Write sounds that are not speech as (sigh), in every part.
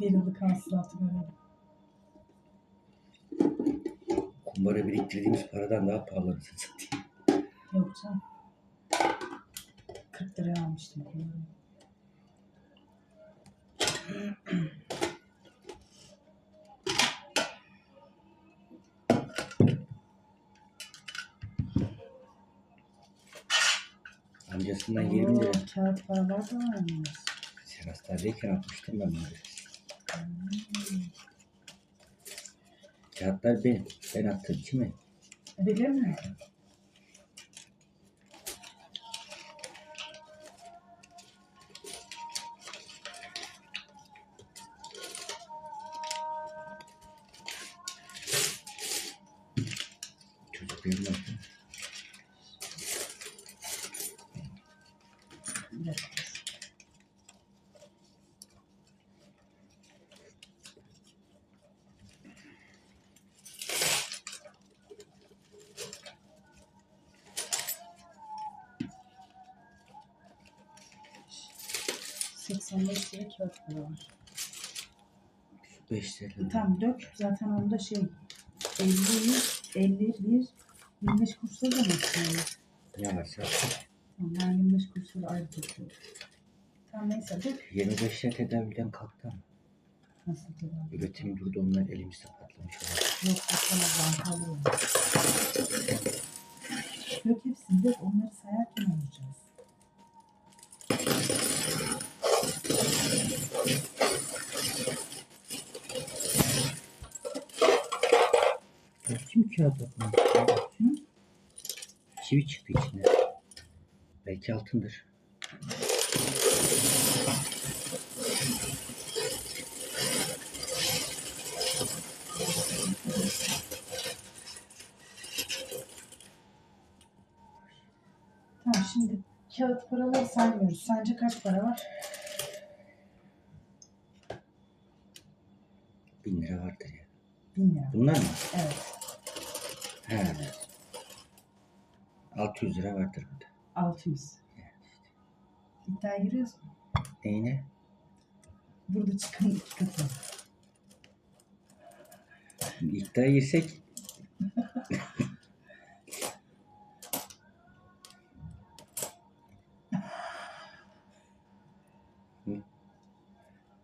Bir yıllık hasılatı görelim. Kumbara biriktirdiğimiz paradan daha pahalı anasını satayım. Yok canım. 40 liraya almıştım. bunları. Amcasından 20 lira. Kağıt paralar da varmış. Hastanedeyken atmıştım ben bunları. Kağıtlar benim. Ben attım değil mi? Bilir mi? Çocuk benim var. 4 var. 5 lira. Tam 4 zaten onda şey 50 51 25 kursa da mesela. Ne mesela? Ben 25 kursa da ayrı tutuyorum. Tamam neyse dök. 25 lira tedaviden kalktı mı? Nasıl tedavi? Üretim durdu onlar elimizde patlamış olabilir. Yok patlamaz bankalı olur. Dök hepsini dök onları sayarken alacağız. Kim kağıt atmış? Hı? Çivi çıktı içinde. Belki altındır. Tamam şimdi kağıt paraları saymıyoruz. Sence kaç para var? 1000 lira vardır ya. 1000 lira. Bunlar mı? Evet. He. 600 lira vardır burada. 600. İddiaya giriyoruz mu? Neyine? Burada çıkan iki katı. İddiaya girsek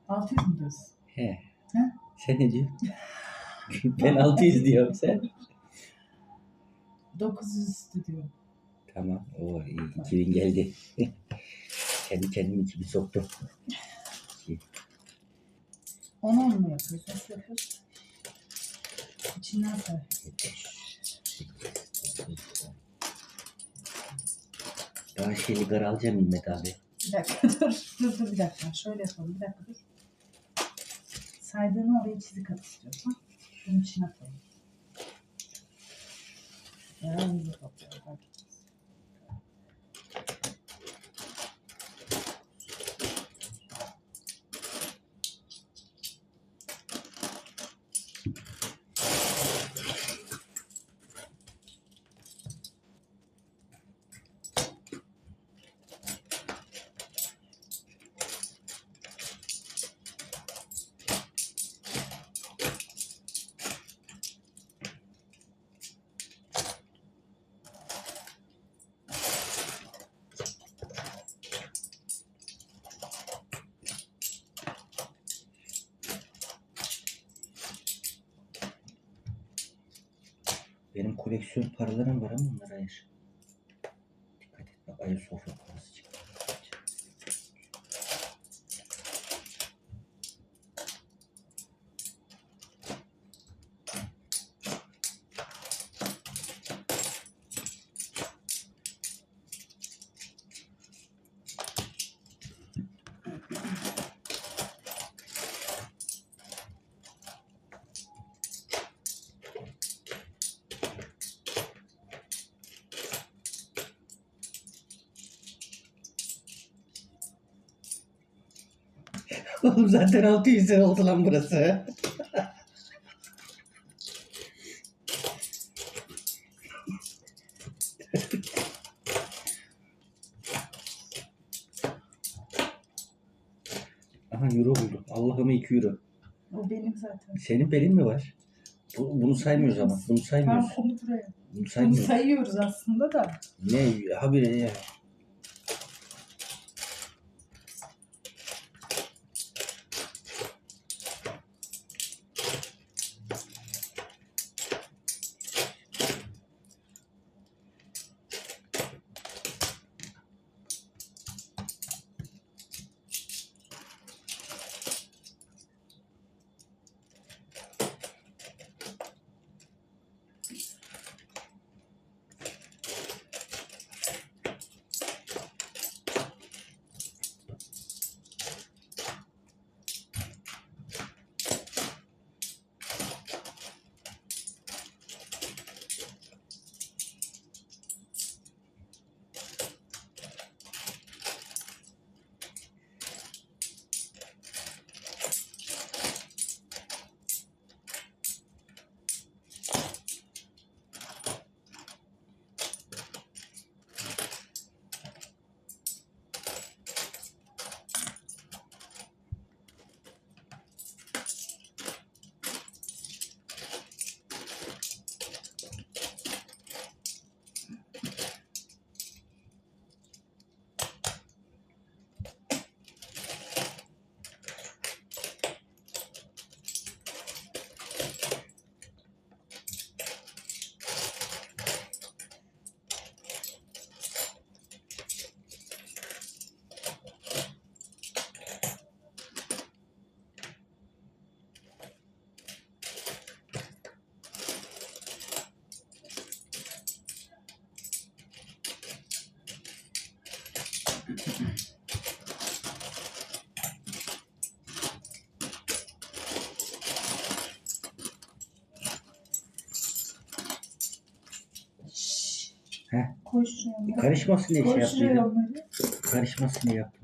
600 mü diyorsun? he. He? Sen ne diyorsun? (laughs) ben 600 diyorum sen. 900 üstü diyor. Tamam. O iyi. 2000 geldi. (laughs) Kendi kendimi 2000 soktum. Onu onu mu yapıyoruz? Nasıl yapıyoruz? İçinden say. Daha şeyli gar alacağım Himmet abi. Bir dakika (laughs) dur. Dur dur bir dakika. Şöyle yapalım. Bir dakika dur. Saydığını oraya çizik at istiyorsan. Bunun içine koy. Ya hızlı Benim koleksiyon paralarım var ama onlara ayır. Dikkat et bak Ayasofya parası çıktı. Oğlum zaten 600 lira oldu lan burası. Aha euro buldum. Allah'ıma 2 euro. O benim zaten. Senin belin mi var? Bu, bunu saymıyoruz ama. Bunu Tamam saymıyoruz. onu buraya. Bunu Bunu saymıyoruz. sayıyoruz aslında da. Ne habire ya. Heh. Karışmasın diye şey yaptıydım. Karışmasın diye yaptım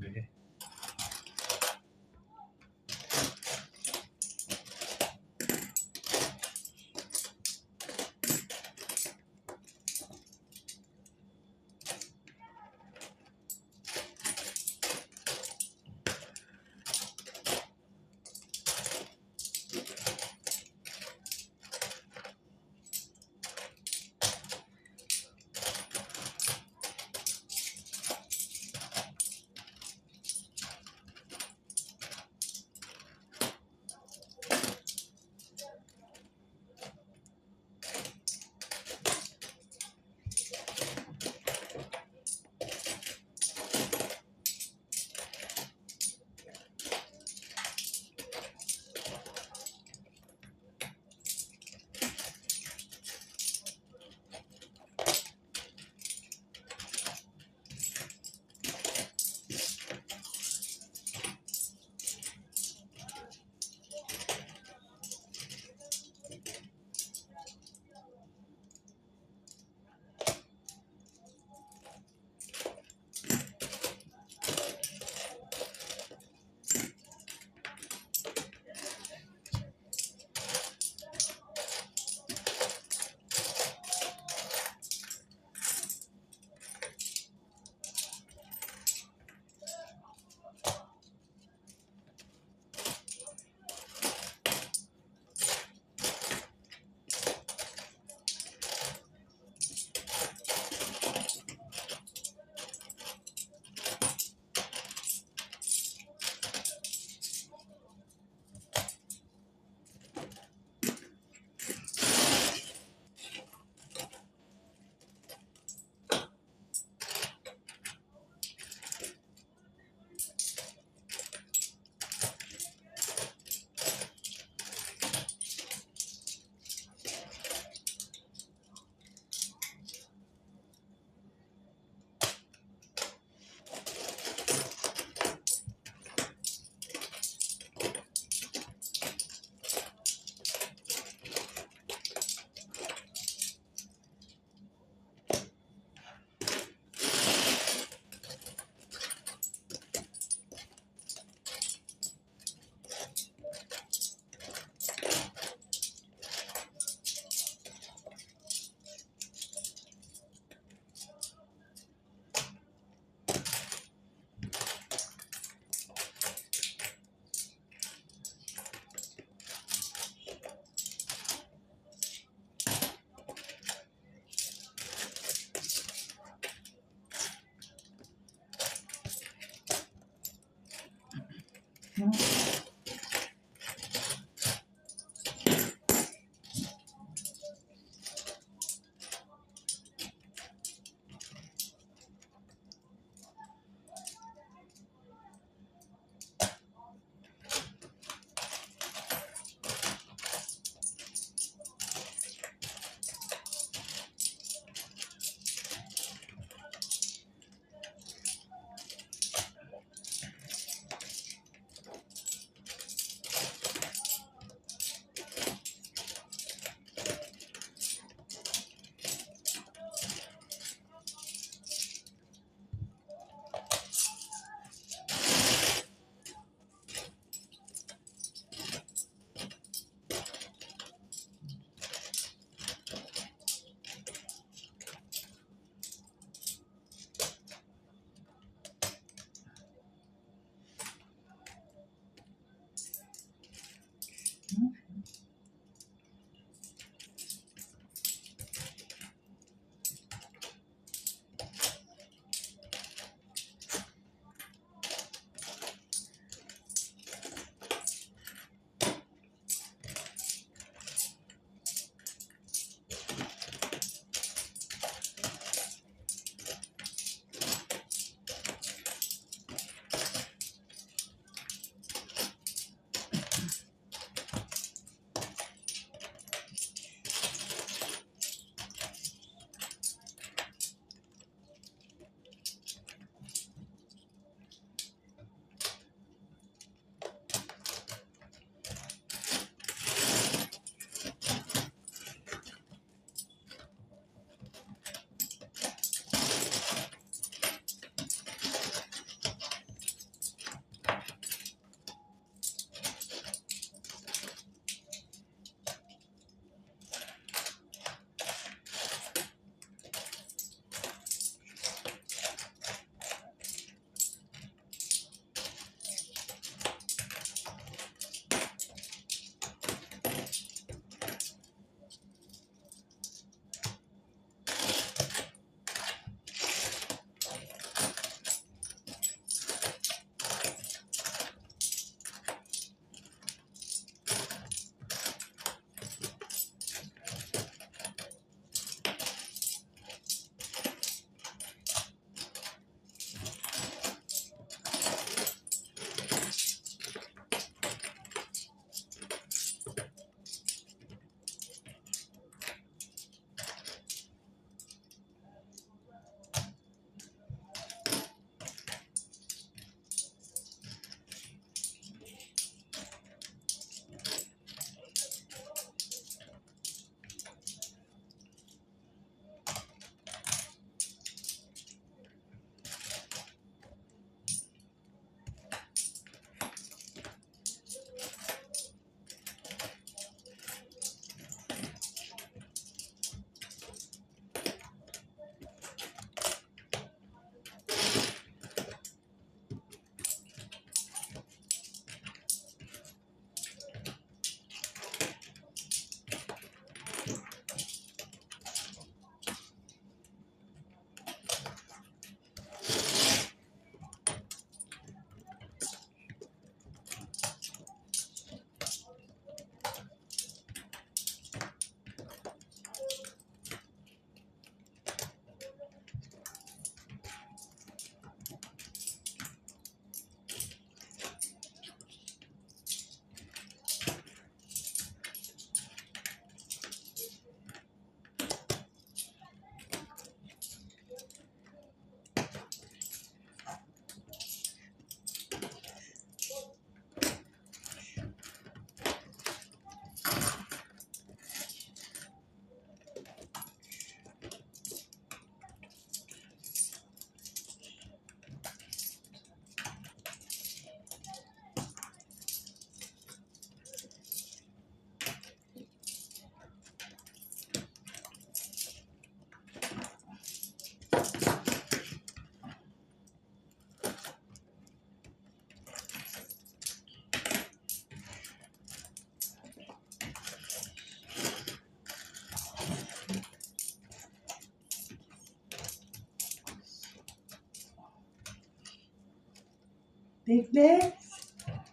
Bekle.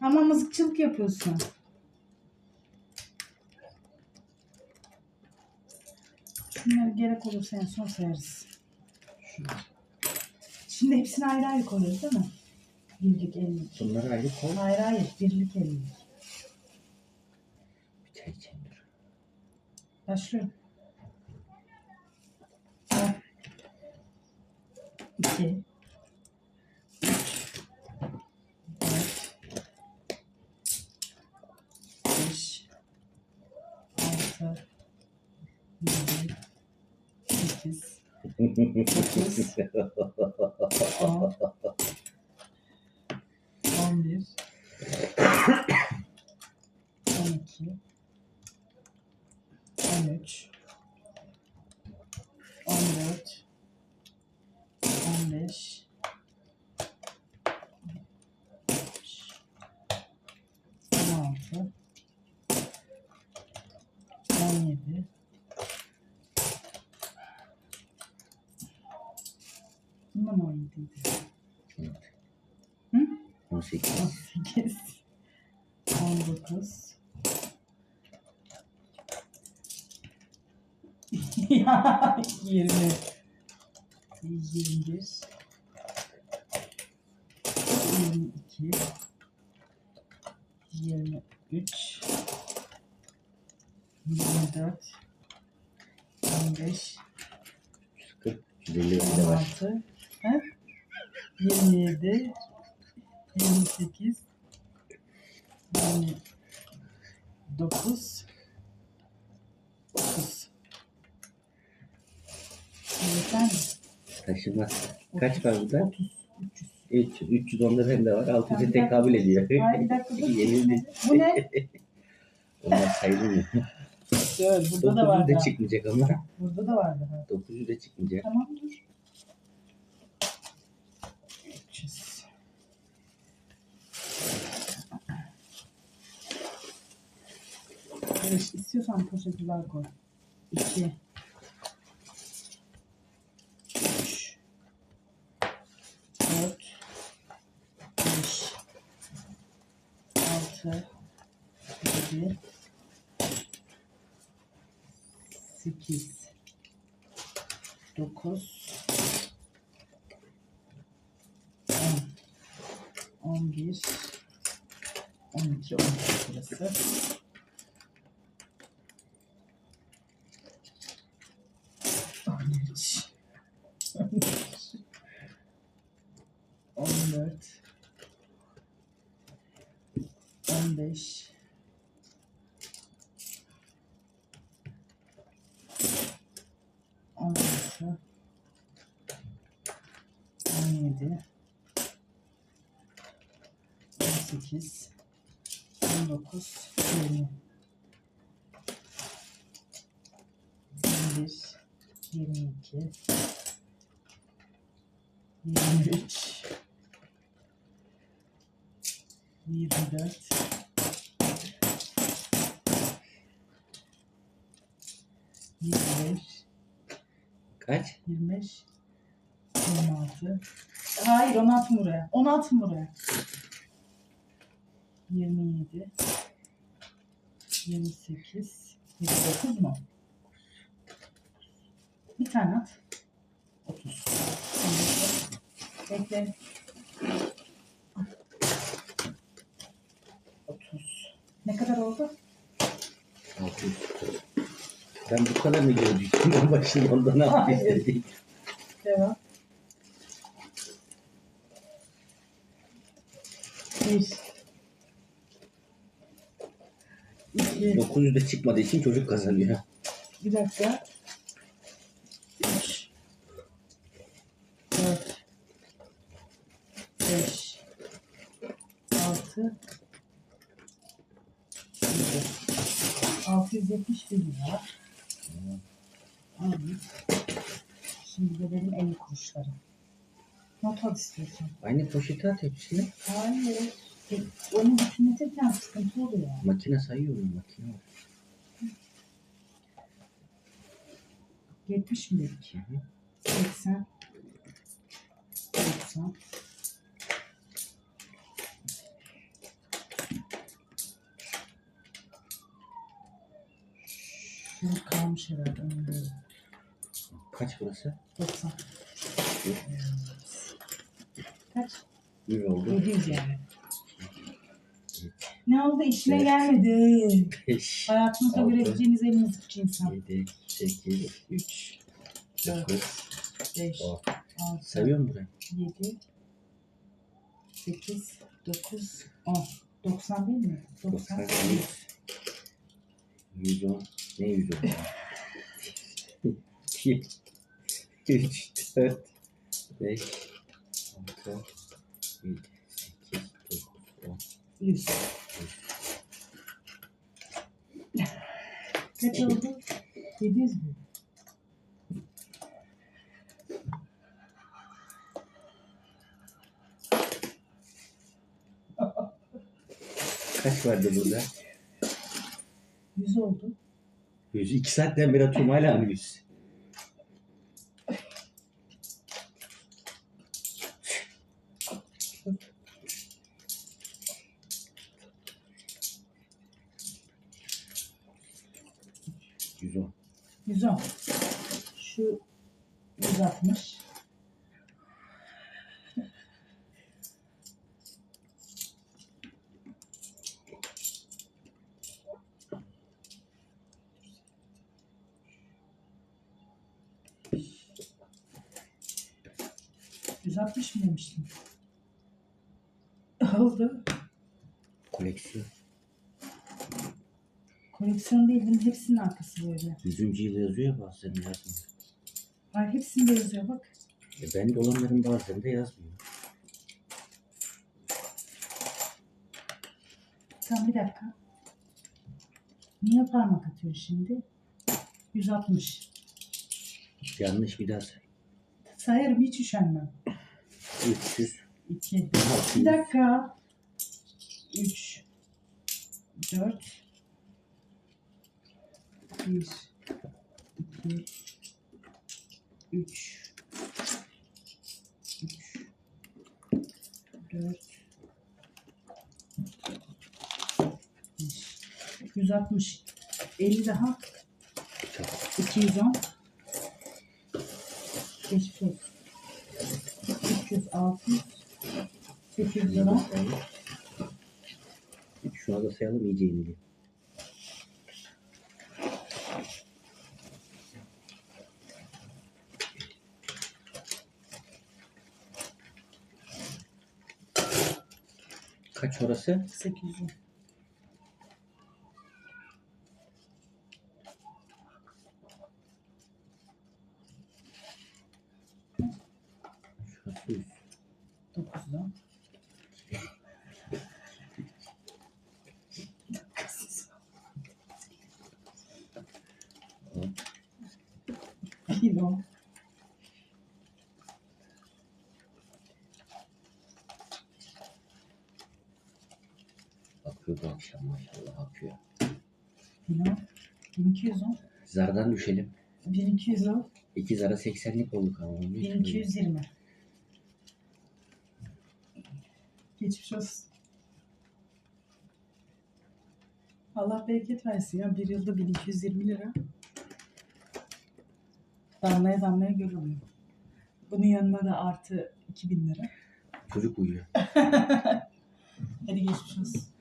Ama mızıkçılık yapıyorsun. Şunları gerek olursa en son sayarız. Şimdi hepsini ayrı ayrı koyuyoruz değil mi? Birlik ellik. Bunları ayrı koy. Hayır hayır birlik ellik. Bir çay içeyim dur. Başlıyorum. İki. 6 7 8 9 10 11 120 121 22 23 24 25 140 150 var. 27 28 29 Taşımaz. Kaç var burada? 30 300 300. 300 onda bende var. 600'e Tamam, bir tekabül ediyor. Hayır bir dakika dur. (laughs) Yenildi. Bu ne? (laughs) Onlar sayılmıyor. Dur burada da 900 vardı. de çıkmayacak ama. Burada da vardı. ha. 900 de çıkmayacak. Tamam dur. 300. Evet, istiyorsan poşetler koy. 2 3 4 5 6 7 8 9 10 11 12 13 burası. On üç, on dört, on beş, 18, 19, 20, 21, 22, 23, 24, 25 Kaç? 25 16 Hayır 16 buraya. 16 buraya. 27 28 29 mu? Bir tane at. 30 Bekle. 30 Ne kadar oldu? 600. Ben bu kadar mı gördüm? (laughs) Ben başında ondan ne yapayım? Devam. 1 2 900 de çıkmadığı için çocuk kazanıyor. Bir dakika. 3 4 5 6 7 671 lira. Aldım. Şimdi de benim 50 kuruşlarım. Not al istiyorsan. Aynı poşete at hepsini. Hayır. Onun makinesi falan sıkıntı oluyor. Makine sayıyor mu? Makine var. 70 mi dedik? Hı hı. 80 90 Şurada kalmış herhalde. Ömrüm. Kaç burası? 90. Evet. Kaç? 100 oldu. 700 yani. Ne oldu? İşine Evet. gelmedi. 5, Hayatınızda Altı. görebileceğiniz en mızıkçı insan. 7, 8, 3, 9, 5, 10. 6, Seviyor musun burayı? 7, 8, 9, 10. 90 değil mi? 90. 90, 100, 110. Ne 110? 2, 3, 4, 5, 6, 7, 8, 9, 10. 100. Kaç oldu? 700 mü? Kaç vardı burada? 100 oldu. 100. 2 saatten beri atıyorum hala mı 100? Yüz on. 110. Şu 160. Yüz altmış mı demiştin? Oldu. Koleksiyon. Koleksiyon değil, bunun hepsinin arkası böyle. Yüzüncü yıl yazıyor ya bazılarında yazmıyor. Hayır, hepsinde yazıyor bak. E ben de olanların bazılarında yazmıyor. Sen bir dakika. Niye parmak atıyorsun şimdi? 160. Yanlış bir daha say. Sayarım hiç üşenmem. 300. 2. 600. Bir dakika. 3. 4. 1. 2. 3. 3. 4. 5. 160. 50 daha. Çok. 210. Geçmiş olsun. 300, 600, 800 lira. Şuna da sayalım iyice indi. Orası? 800 lira. Şurası 100. 9'da. Kilo. Akşam maşallah akıyor. Kilo. 1210. Zardan düşelim. 1210. İki zara 80'lik olduk ama. 1220. Geçmiş olsun. Allah bereket versin ya. Bir yılda 1220 lira. Damlaya damlaya göl oluyor. Bunun yanına da artı 2000 lira. Çocuk uyuyor. (laughs) Hadi geçmiş olsun.